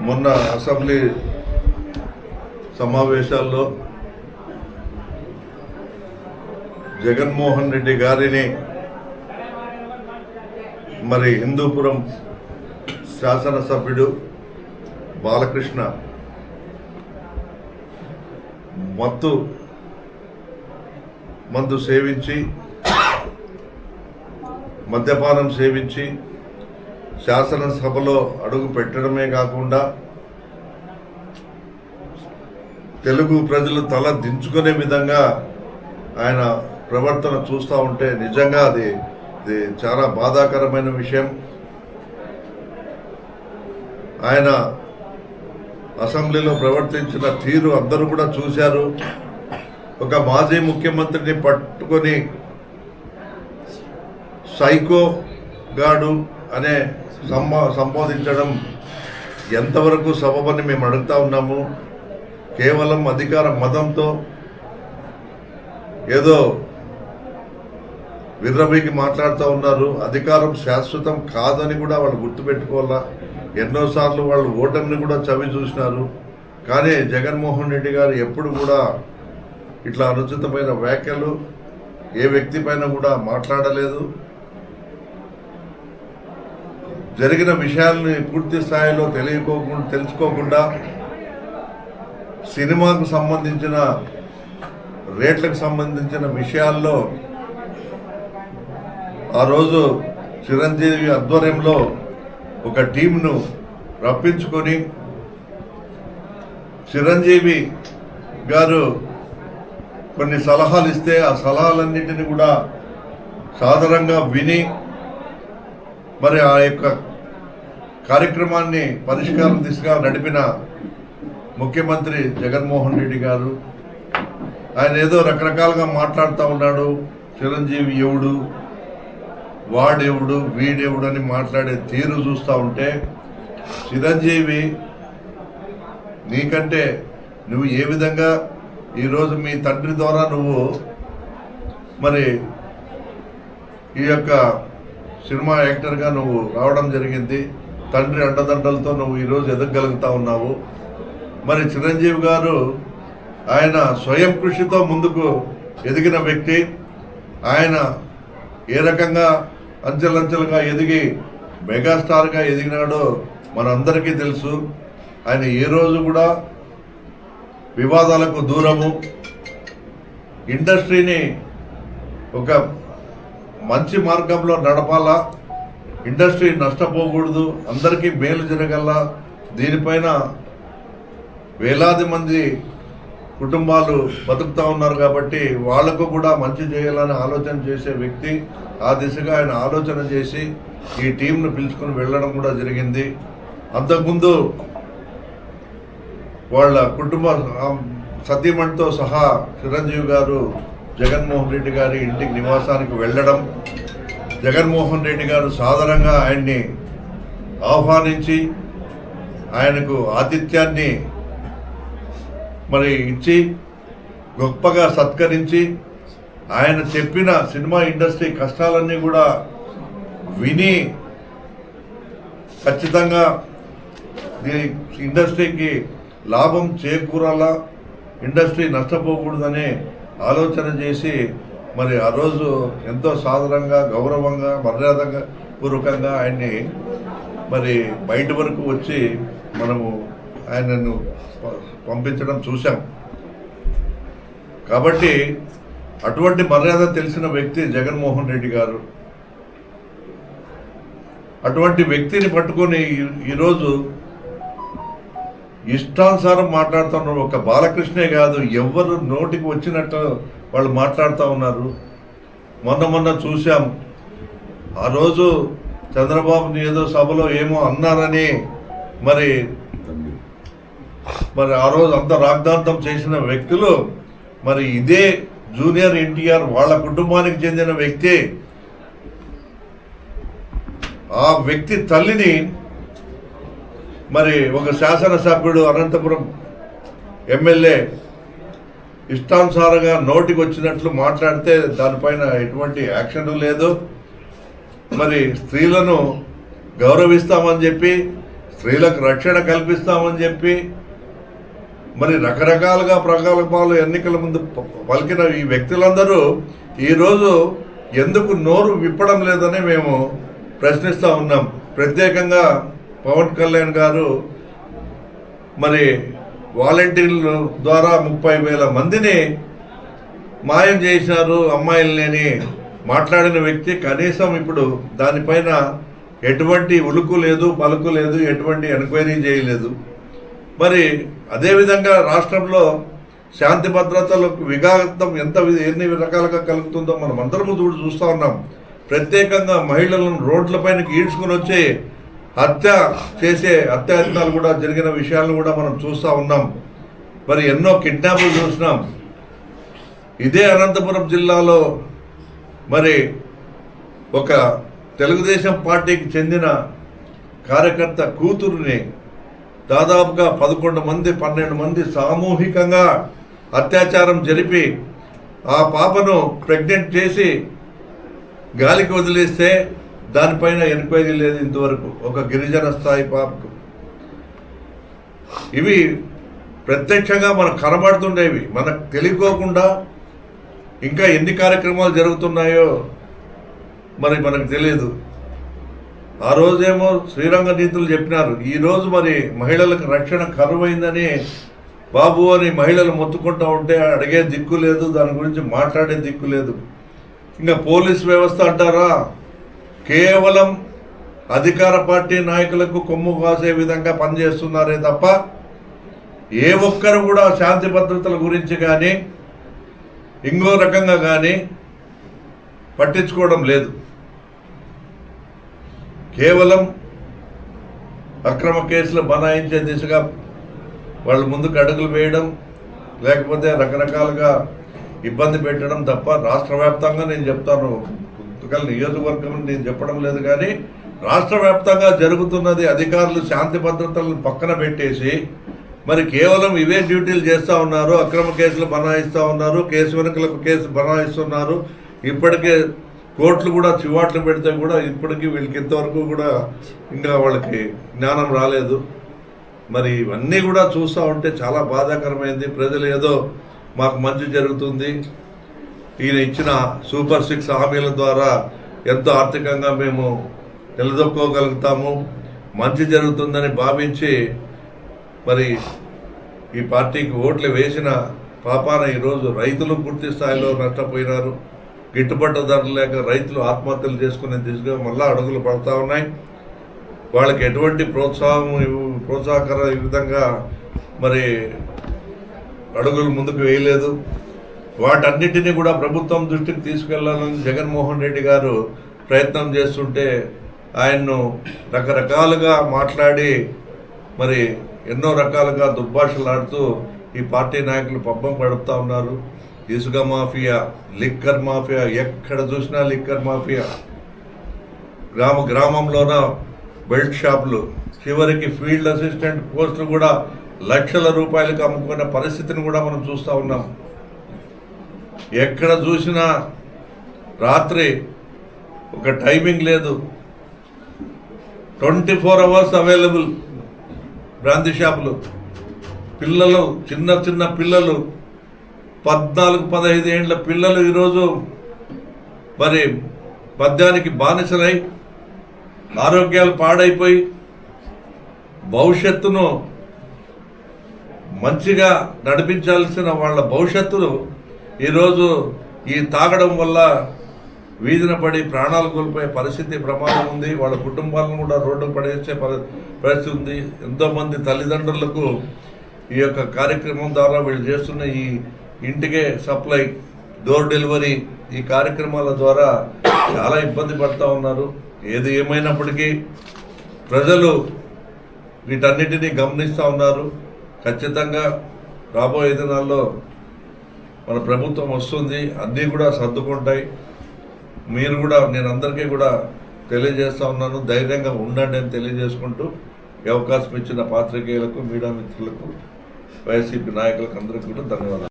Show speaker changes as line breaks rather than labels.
మొన్న అసెంబ్లీ సమావేశాల్లో జగన్మోహన్ రెడ్డి గారిని మరి హిందూపురం శాసనసభ్యుడు బాలకృష్ణ మత్తు మందు సేవించి మద్యపానం సేవించి శాసనసభలో అడుగు పెట్టడమే కాకుండా తెలుగు ప్రజలు తల దించుకునే విధంగా ఆయన ప్రవర్తన చూస్తూ ఉంటే నిజంగా అది ఇది చాలా బాధాకరమైన విషయం. ఆయన అసెంబ్లీలో ప్రవర్తించిన తీరు అందరూ కూడా చూశారు. ఒక మాజీ ముఖ్యమంత్రిని పట్టుకొని సైకో గాడు అనే సంబో సంబోధించడం ఎంతవరకు సబబని మేము అడుగుతా ఉన్నాము కేవలం అధికార మతంతో ఏదో విర్రవీకి మాట్లాడుతూ ఉన్నారు అధికారం శాశ్వతం కాదని కూడా వాళ్ళు గుర్తుపెట్టుకోవాలా? ఎన్నోసార్లు వాళ్ళు ఓటమిని కూడా చవి చూసినారు. కానీ జగన్మోహన్ రెడ్డి గారు ఎప్పుడు కూడా ఇట్లా అనుచితమైన వ్యాఖ్యలు ఏ వ్యక్తి పైన కూడా మాట్లాడలేదు. జరిగిన విషయాల్ని పూర్తి స్థాయిలో తెలియకోకుండా తెలుసుకోకుండా సినిమాకు సంబంధించిన రేట్లకు సంబంధించిన విషయాల్లో ఆ రోజు చిరంజీవి ఆధ్వర్యంలో ఒక టీంను రప్పించుకొని చిరంజీవి గారు కొన్ని సలహాలు ఇస్తే ఆ సలహాలన్నింటినీ కూడా సాధారణంగా విని మరి ఆ యొక్క కార్యక్రమాన్ని పరిష్కారం దిశగా నడిపిన ముఖ్యమంత్రి జగన్మోహన్ రెడ్డి గారు ఆయన ఏదో రకరకాలుగా మాట్లాడుతూ ఉన్నాడు. చిరంజీవి ఎవడు వాడెవడు వీడెవడు అని మాట్లాడే తీరు చూస్తూ ఉంటే చిరంజీవి నీకంటే నువ్వు ఏ విధంగా ఈరోజు మీ తండ్రి ద్వారా నువ్వు మరి ఈ యొక్క సినిమా యాక్టర్గా నువ్వు రావడం జరిగింది. తండ్రి అండదండలతో నువ్వు ఈరోజు ఎదగలుగుతా ఉన్నావు. మరి చిరంజీవి గారు ఆయన స్వయం కృషితో ముందుకు ఎదిగిన వ్యక్తి. ఆయన ఏ రకంగా అంచెలంచెలుగా ఎదిగి మెగాస్టార్గా ఎదిగినాడో మనందరికీ తెలుసు. ఆయన ఏ రోజు కూడా వివాదాలకు దూరము. ఇండస్ట్రీని ఒక మంచి మార్గంలో నడపాలా? ఇండస్ట్రీ నష్టపోకూడదు. అందరికీ మేలు జరగల? దీనిపైన వేలాది మంది కుటుంబాలు బతుకుతా ఉన్నారు కాబట్టి వాళ్ళకు కూడా మంచి చేయాలని ఆలోచన చేసే వ్యక్తి ఆ దిశగా ఆయన ఆలోచన చేసి ఈ టీంను పిలుచుకొని వెళ్ళడం కూడా జరిగింది. అంతకుముందు వాళ్ళ కుటుంబ సతీమణితో సహా చిరంజీవి గారు జగన్మోహన్ రెడ్డి గారి ఇంటికి నివాసానికి వెళ్ళడం జగన్మోహన్ రెడ్డి గారు సాధారణంగా ఆయన్ని ఆహ్వానించి ఆయనకు ఆతిథ్యాన్ని మరి ఇచ్చి గొప్పగా సత్కరించి ఆయన చెప్పిన సినిమా ఇండస్ట్రీ కష్టాలన్నీ కూడా విని ఖచ్చితంగా దీని ఇండస్ట్రీకి లాభం చేకూరాలా ఇండస్ట్రీ నష్టపోకూడదనే ఆలోచన చేసి మరి ఆ రోజు ఎంతో సాధారణంగా గౌరవంగా మర్యాదగా పూర్వకంగా ఆయన్ని మరి బయట వరకు వచ్చి మనము ఆయనను పంపించడం చూసాం కాబట్టి అటువంటి మర్యాద తెలిసిన వ్యక్తి జగన్మోహన్ రెడ్డి గారు. అటువంటి వ్యక్తిని పట్టుకొని ఈ- ఈరోజు ఇష్టానుసారం మాట్లాడుతున్నారు ఒక బాలకృష్ణే కాదు ఎవరు నోటికి వచ్చినట్టు వాళ్ళు మాట్లాడుతూ ఉన్నారు. మొన్న మొన్న చూసాం ఆ రోజు చంద్రబాబుని ఏదో సభలో ఏమో అన్నారని మరి మరి ఆ రోజు అంత రాగ్దాంతం చేసిన వ్యక్తులు మరి ఇదే జూనియర్ ఎన్టీఆర్ వాళ్ళ కుటుంబానికి చెందిన వ్యక్తి ఆ వ్యక్తి తల్లిని మరి ఒక శాసనసభ్యుడు అనంతపురం ఎమ్మెల్యే ఇష్టానుసారంగా నోటికి వచ్చినట్లు మాట్లాడితే దానిపైన ఎటువంటి యాక్షన్ లేదు. మరి స్త్రీలను గౌరవిస్తామని చెప్పి స్త్రీలకు రక్షణ కల్పిస్తామని చెప్పి మరి రకరకాలుగా ప్రకల్పాలు ఎన్నికల ముందు పలికిన ఈ వ్యక్తులందరూ ఈరోజు ఎందుకు నోరు విప్పడం లేదని మేము ప్రశ్నిస్తూ ఉన్నాం. ప్రత్యేకంగా పవన్ కళ్యాణ్ గారు మరి వాలంటీర్ల ద్వారా ముప్పై వేల మందిని మాయం చేసినారు అమ్మాయిలని మాట్లాడిన వ్యక్తి కనీసం ఇప్పుడు దానిపైన ఎటువంటి ఉలుకు లేదు పలుకు లేదు ఎటువంటి ఎంక్వైరీ చేయలేదు. మరి అదేవిధంగా రాష్ట్రంలో శాంతి భద్రతలకు విఘాతం ఎంత ఎన్ని రకాలుగా కలుగుతుందో మనం అందరము చూడు చూస్తూ ఉన్నాం. ప్రత్యేకంగా మహిళలను రోడ్లపైన ఈడ్చుకుని వచ్చే హత్య చేసే అత్యాచారాలు కూడా జరిగిన విషయాలను కూడా మనం చూస్తూ ఉన్నాం. మరి ఎన్నో కిడ్నాపులు చూసినాం. ఇదే అనంతపురం జిల్లాలో మరి ఒక తెలుగుదేశం పార్టీకి చెందిన కార్యకర్త కూతురుని దాదాపుగా పదకొండు మంది పన్నెండు మంది సామూహికంగా అత్యాచారం జరిపి ఆ పాపను ప్రెగ్నెంట్ చేసి గాలికి వదిలేస్తే దానిపైన ఎంక్వైరీ లేదు ఇంతవరకు. ఒక గిరిజన స్థాయి పాపకు. ఇవి ప్రత్యక్షంగా మనకు కనబడుతుండేవి మనకు తెలియకోకుండా ఇంకా ఎన్ని కార్యక్రమాలు జరుగుతున్నాయో మరి మనకు తెలియదు. ఆ రోజేమో శ్రీరంగ నీతులు చెప్పినారు. ఈరోజు మరి మహిళలకు రక్షణ కరువైందని బాబు అని మహిళలు మొత్తుకుంటా ఉంటే అడిగే దిక్కు లేదు. దాని గురించి మాట్లాడే దిక్కు లేదు. ఇంకా పోలీస్ వ్యవస్థ అంటారా? కేవలం అధికార పార్టీ నాయకులకు కొమ్ము కాసే విధంగా పనిచేస్తున్నారే తప్ప ఏ ఒక్కరు కూడా శాంతి భద్రతల గురించి కానీ ఇంకో రకంగా కానీ పట్టించుకోవడం లేదు. కేవలం అక్రమ కేసులు బనాయించే దిశగా వాళ్ళు ముందుకు అడుగులు వేయడం లేకపోతే రకరకాలుగా ఇబ్బంది పెట్టడం తప్ప రాష్ట్ర వ్యాప్తంగా నేను చెప్తాను. పుస్తకాల నియోజకవర్గం అని నేను చెప్పడం లేదు కానీ రాష్ట్ర వ్యాప్తంగా జరుగుతున్నది అధికారులు శాంతి భద్రతలను పక్కన పెట్టేసి మరి కేవలం ఇవే డ్యూటీలు చేస్తూ ఉన్నారు అక్రమ కేసులు బనాయిస్తూ ఉన్నారు కేసు వెనుకలకు కేసు బనాయిస్తున్నారు. ఇప్పటికే కోర్టులు కూడా చివాట్లు పెడితే కూడా ఇప్పటికీ వీళ్ళకి ఇంతవరకు కూడా ఇంకా వాళ్ళకి జ్ఞానం రాలేదు. మరి ఇవన్నీ కూడా చూస్తూ ఉంటే చాలా బాధాకరమైంది. ప్రజలు ఏదో మాకు మంచి జరుగుతుంది. ఈయన ఇచ్చిన సూపర్ సిక్స్ హామీల ద్వారా ఎంతో ఆర్థికంగా మేము నిలదొక్కోగలుగుతాము. మంచి జరుగుతుందని భావించి మరి ఈ పార్టీకి ఓట్లు వేసిన పాపాన ఈరోజు రైతులు పూర్తి స్థాయిలో నష్టపోయినారు. గిట్టుబాటు ధరలు లేక రైతులు ఆత్మహత్యలు చేసుకునే దిశగా మళ్ళీ అడుగులు పడతా ఉన్నాయి. వాళ్ళకి ఎటువంటి ప్రోత్సాహం ప్రోత్సాహకర విధంగా మరి అడుగులు ముందుకు వేయలేదు. వాటన్నిటిని కూడా ప్రభుత్వం దృష్టికి తీసుకెళ్ళాలని జగన్మోహన్ రెడ్డి గారు ప్రయత్నం చేస్తుంటే ఆయన్ను రకరకాలుగా మాట్లాడి మరి ఎన్నో రకాలుగా దుర్భాషలాడుతూ ఈ పార్టీ నాయకులు పబ్బం గడుపుతా ఉన్నారు. ఇసుక మాఫియా లిక్కర్ మాఫియా ఎక్కడ చూసినా లిక్కర్ మాఫియా. గ్రామ గ్రామంలోన బెల్ట్ షాపులు చివరికి ఫీల్డ్ అసిస్టెంట్ పోస్టులు కూడా లక్షల రూపాయలకు అమ్ముకునే పరిస్థితిని కూడా మనం చూస్తూ ఉన్నాం. ఎక్కడ చూసినా రాత్రి ఒక టైమింగ్ లేదు. Twenty four hours available brandy షాపులు. పిల్లలు చిన్న చిన్న పిల్లలు పద్నాలుగు పదహైదు ఏండ్ల పిల్లలు ఈరోజు మరి పద్యానికి బానిసలై ఆరోగ్యాలు పాడైపోయి భవిష్యత్తును మంచిగా నడిపించాల్సిన వాళ్ళ భవిష్యత్తును ఈరోజు ఈ తాగడం వల్ల వీధిన పడి ప్రాణాలు కోల్పోయే పరిస్థితి ప్రమాదం ఉంది. వాళ్ళ కుటుంబాలను కూడా రోడ్డు పడేసే పరి- పరిస్థితి ఉంది. ఎంతోమంది తల్లిదండ్రులకు ఈ యొక్క కార్యక్రమం ద్వారా వీళ్ళు చేస్తున్న ఈ ఇంటికే సప్లై డోర్ డెలివరీ ఈ కార్యక్రమాల ద్వారా చాలా ఇబ్బంది పడుతూ ఉన్నారు. ఏది ఏమైనప్పటికీ ప్రజలు వీటన్నిటినీ గమనిస్తూ ఉన్నారు. ఖచ్చితంగా రాబోయే దినాల్లో మన ప్రభుత్వం వస్తుంది అన్నీ కూడా సర్దుకుంటాయి. మీరు కూడా నేను అందరికీ కూడా తెలియజేస్తూ ఉన్నాను. ధైర్యంగా ఉండండి అని తెలియజేసుకుంటూ అవకాశం ఇచ్చిన పాత్రికేయులకు మీడియా మిత్రులకు వైసీపీ నాయకులకు అందరికీ కూడా ధన్యవాదాలు.